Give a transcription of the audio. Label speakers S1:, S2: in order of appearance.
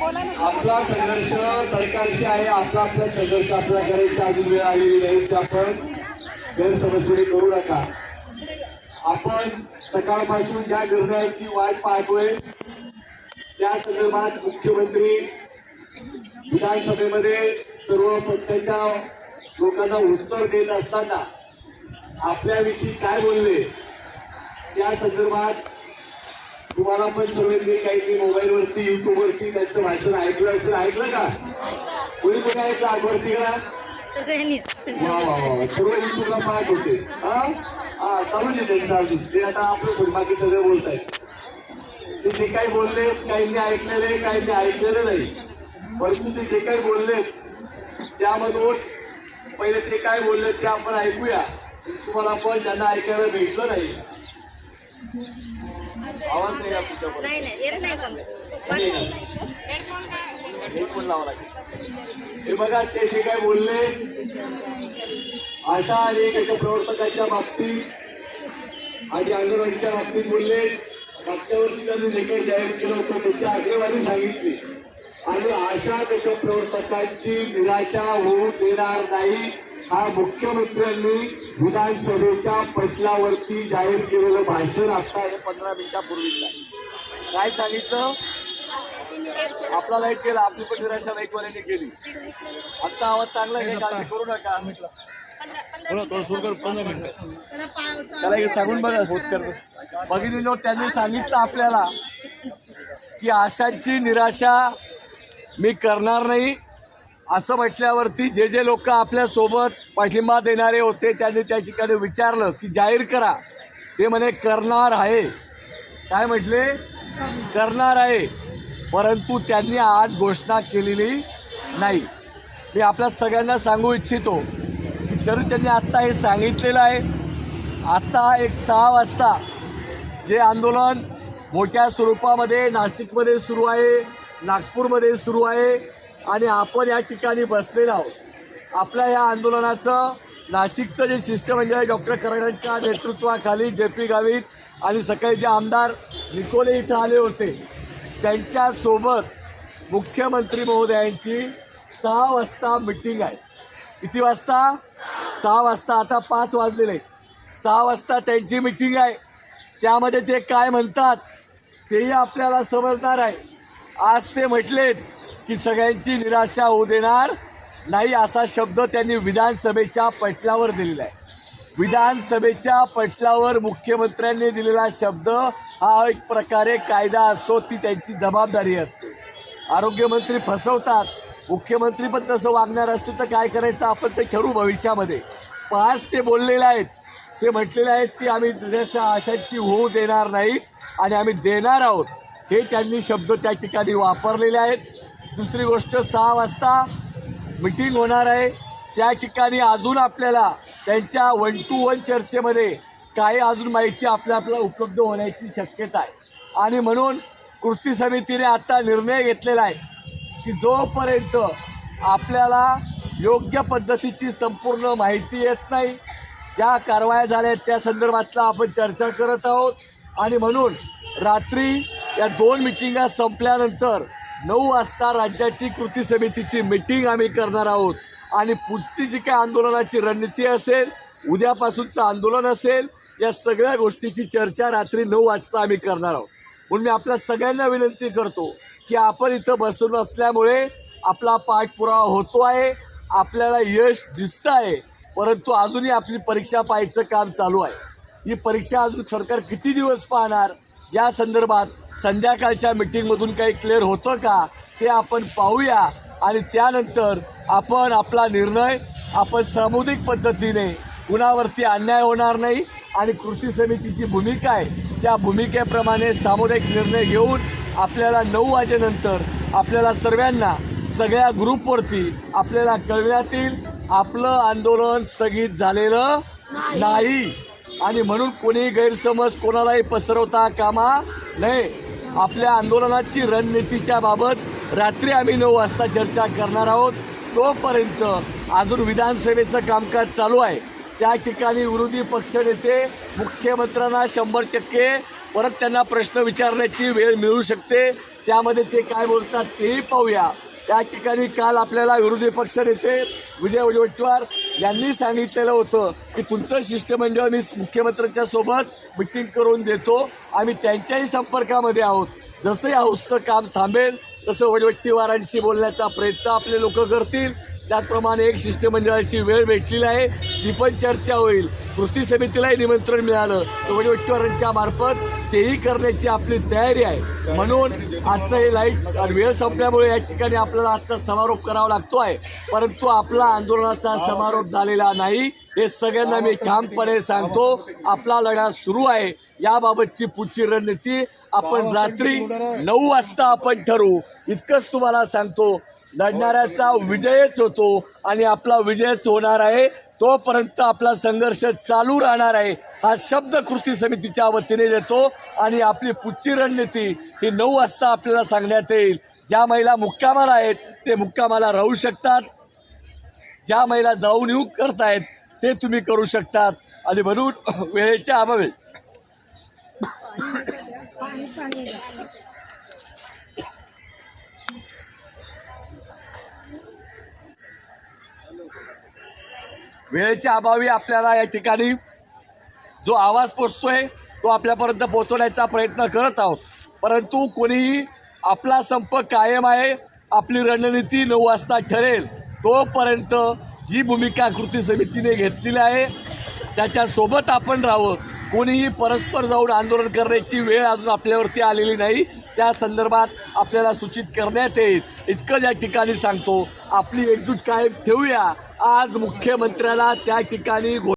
S1: आपला संघर्ष सरकारशी आहे आपला आपला संघर्ष आपला करायची अजून वेळ आलेली नाही ते आपण गैरसमजपणे करू नका. आपण सकाळपासून ज्या निर्णयाची वाट पाहतोय त्या संदर्भात मुख्यमंत्री विधानसभेमध्ये सर्व पक्षाच्या लोकांना उत्तर देत असताना आपल्याविषयी काय बोलले त्या संदर्भात तुम्हाला पण सर्वांनी काही मोबाईलवरती युट्यूबवरती त्यांचं भाषण ऐकलं असेल ऐकलं का? कोणी कोणी ऐकलं आठवरती का? वा वा वा सर्व युट्यूबला पाहत होते. हा? हा चालू दे त्यांचं अजून. ते आता आपलं सोड बाकी सगळं बोलत आहेत ते जे काही बोलले काहींनी ऐकलेले काहींनी ऐकलेले नाही. परंतु ते जे काही बोलले त्यामधून पहिले ते काय बोलले ते आपण ऐकूया. तुम्हाला पण ज्यांना ऐकायला भेटलं नाही. आवाज नाही
S2: येत का?
S1: हेडफोन लावा लागेल. हे बघा ते जे काय बोलले अशा अनेक एका प्रवर्तकाच्या बाबतीत आणि अंगणवाडीच्या बाबतीत बोलले मागच्या वर्षी त्यांनी जे काही जाहीर केलं होतं त्याची आकडेवारी सांगितली. आणि अशा एका प्रवर्तकांची निराशा होऊ देणार नाही. हा मुख्यमंत्र्यांनी विधानसभेच्या पटलावरती जाहीर केलेलं भाषण आता हे पंधरा मिनिटापूर्वीच काय सांगितलं? आपला लाइट केला आपली पण निराशा लाईटवाल्यांनी केली. आमचा आवाज चांगला आहे काळजी करू नका. त्याला हे सांगून बघा होत करत. भगिनीनो त्यांनी सांगितलं आपल्याला की आशांची निराशा मी करणार नाही. असं म्हटल्यावरती जे जे लोक आपल्यासोबत पाठिंबा देणारे होते त्यांनी त्या ठिकाणी विचारलं की जाहीर करा. ते म्हणे करणार आहे. काय म्हटले? करणार आहे. परंतु त्यांनी आज घोषणा केलेली नाही. मी आपल्या सगळ्यांना सांगू इच्छितो की तरी त्यांनी आत्ता हे सांगितलेलं आहे. आत्ता एक सहा वाजता जे आंदोलन मोठ्या स्वरूपामध्ये नाशिकमध्ये सुरू आहे नागपूरमध्ये सुरू आहे आणि आपण या ठिकाणी बसलेलो आहोत. आपल्या या आंदोलनाचं नाशिकचं जे शिष्टमंडळ डॉक्टर कराडांच्या नेतृत्वाखाली जे पी गावित आणि सकाळी जे आमदार निकोले इथं आले होते त्यांच्यासोबत मुख्यमंत्री महोदयांची सहा वाजता मिटिंग आहे. किती वाजता? सहा वाजता. आता पाच वाजलेले सहा वाजता त्यांची मिटिंग आहे. त्यामध्ये ते काय म्हणतात तेही आपल्याला समजणार आहे. आज ते म्हटलेत की सगळ्यांची निराशा होऊ देणार नाही असा शब्द त्यांनी विधानसभेच्या पटलावर दिलेला आहे. विधानसभेच्या पटलावर मुख्यमंत्र्यांनी दिलेला शब्द हा एक प्रकारे कायदा असतो ती त्यांची जबाबदारी असते. आरोग्यमंत्री फसवतात मुख्यमंत्री पण तसं वागणार असते तर काय करायचं? आपण ते ठरवू भविष्यामध्ये. पाच ते बोललेले आहेत. ते म्हटलेले आहेत की आम्ही निराशा आशांची होऊ देणार नाही आणि आम्ही देणार आहोत. हे त्यांनी शब्द त्या ठिकाणी वापरलेले आहेत. दुसरी गोष्ट सहा वाजता मिटिंग होणार आहे. त्या ठिकाणी अजून आपल्याला त्यांच्या वन टू वन चर्चेमध्ये काही अजून माहिती आपल्या आपल्याला उपलब्ध होण्याची शक्यता आहे. आणि म्हणून कृती समितीने आता निर्णय घेतलेला आहे की जोपर्यंत आपल्याला योग्य पद्धतीची संपूर्ण माहिती येत नाही ज्या कारवाया झाल्या आहेत त्या संदर्भातला आपण चर्चा करत आहोत. आणि म्हणून रात्री या दोन मिटिंगा संपल्यानंतर नऊ वाजता राज्याची कृती समितीची मीटिंग आम्ही करणार आहोत. आणि पुढची जी काही आंदोलनाची रणनीती असेल उद्यापासूनचं आंदोलन असेल या सगळ्या गोष्टीची चर्चा रात्री नऊ वाजता आम्ही करणार आहोत. म्हणून मी आपल्या सगळ्यांना विनंती करतो की आपण इथं बसून असल्यामुळे आपला पाठपुरावा होतो आहे आपल्याला यश दिसतं आहे परंतु अजूनही आपली परीक्षा पाहायचं काम चालू आहे. ही परीक्षा अजून सरकार किती दिवस पाहणार? या संदर्भात संध्याकाळच्या मिटिंगमधून काही क्लिअर होतं का ते आपण पाहूया. आणि त्यानंतर आपण आपला निर्णय आपण सामुदायिक पद्धतीने कुणावरती अन्याय होणार नाही आणि कृती समितीची भूमिका आहे. त्या भूमिकेप्रमाणे सामुदायिक निर्णय घेऊन आपल्याला नऊ वाजेनंतर आपल्याला सर्वांना सगळ्या ग्रुपवरती आपल्याला कळण्यात येईल आपलं आंदोलन स्थगित झालेलं नाही. आणि म्हणून कोणी गैरसमज कोणालाही पसरवता कामा नये. आपल्या आंदोलनाची रणनीतीच्या बाबत रात्री आम्ही नऊ वाजता चर्चा करणार आहोत. तोपर्यंत अजून विधानसभेचं कामकाज चालू आहे. त्या ठिकाणी विरोधी पक्षनेते मुख्यमंत्र्यांना शंभर टक्के परत त्यांना प्रश्न विचारण्याची वेळ मिळू शकते. त्यामध्ये ते काय बोलतात तेही पाहूया. त्या ठिकाणी काल आपल्याला विरोधी पक्ष नेते विजय वडेवट्टीवार यांनी सांगितलेलं होतं की तुमचं शिष्टमंडळ मी मुख्यमंत्र्यांच्या सोबत मिटिंग करून देतो. आम्ही त्यांच्याही संपर्कामध्ये आहोत. जसं या हाऊसचं काम थांबेल तसं वडवट्टीवारांशी बोलण्याचा प्रयत्न आपले लोक करतील. त्याचप्रमाणे एक शिष्टमंडळाची वेळ भेटलेली आहे. ती पण चर्चा होईल. कृती समितीलाही निमंत्रण मिळालं. तर वडवट्टीवारांच्या मार्फत तेही करण्याची आपली तयारी आहे. म्हणून आजचं हे लाइट आणि वेळ संपल्यामुळे या ठिकाणी आपल्याला आजचा समारोप करावा लागतो आहे परंतु आपला आंदोलनाचा समारोप झालेला नाही. हे सगळ्यांना मी ठामपणे सांगतो. आपला लढा सुरू आहे. याबाबतची पुढची रणनीती आपण रात्री नऊ वाजता आपण ठरवू. इतकंच तुम्हाला सांगतो. लढणाऱ्याचा विजयच होतो आणि आपला विजयच होणार आहे. तोपर्यंत आपला संघर्ष चालू राहणार आहे. हा शब्द कृती समितीच्या वतीने देतो आणि आपली पुढची रणनीती ही नऊ वाजता आपल्याला सांगण्यात येईल. ज्या महिला मुक्कामाला आहेत ते मुक्कामाला राहू शकतात. ज्या महिला जाऊन येऊ करतायत ते तुम्ही करू शकतात. आणि म्हणून वेळेच्या अभावे. वेळेच्या अभावी आपल्याला या ठिकाणी जो आवाज पोचतोय तो आपल्यापर्यंत पोचवण्याचा प्रयत्न करत आहोत. परंतु कोणीही आपला संप कायम आहे आपली रणनीती नऊ वाजता ठरेल तोपर्यंत जी भूमिका कृती समितीने घेतलेली आहे त्याच्यासोबत आपण राहावं. कोणीही परस्पर जाऊन आंदोलन करण्याची वेळ अजून आपल्यावरती आलेली नाही. त्या संदर्भात आपल्याला सूचित करण्यात येईल. इतकं या ठिकाणी सांगतो. आपली एकजूट कायम ठेवूया. आज मुख्यमंत्र्याला त्या ठिकाणी